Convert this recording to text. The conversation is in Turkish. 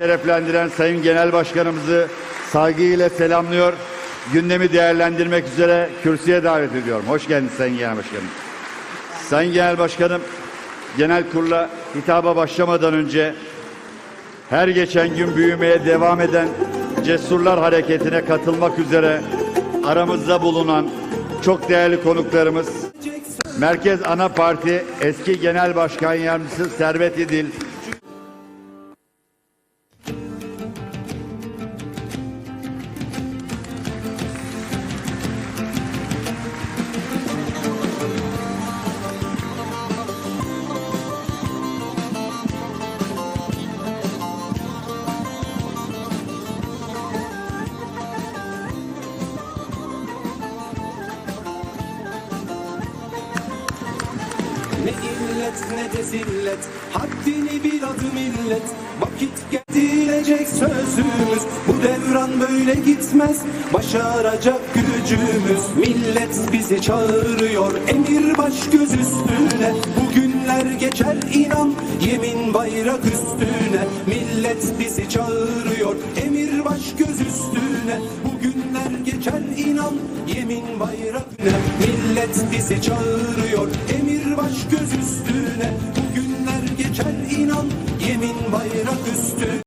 Şereflendiren Sayın Genel Başkanımızı saygıyla selamlıyor. Gündemi değerlendirmek üzere kürsüye davet ediyorum. Hoş geldiniz Sayın Genel Başkanım. Sayın Genel Başkanım, genel kurula hitaba başlamadan önce her geçen gün büyümeye devam eden Cesurlar Hareketi'ne katılmak üzere aramızda bulunan çok değerli konuklarımız Merkez Ana Parti eski Genel Başkan Yardımcısı Servet İdil, illet ne de zillet. Haddini bir adım millet. Vakit getirecek sözümüz. Bu devran böyle gitmez. Başaracak gücümüz. Millet bizi çağırıyor. Emir baş göz üstüne. Bugünler geçer inan. Yemin bayrak üstüne. Millet bizi çağırıyor. Emir baş göz üstüne. Bugünler geçer inan. Yemin bayrak üstüne. Millet bizi çağırıyor. Emir baş göz üstüne. Bugünler geçer inan Yemin bayrak üstüne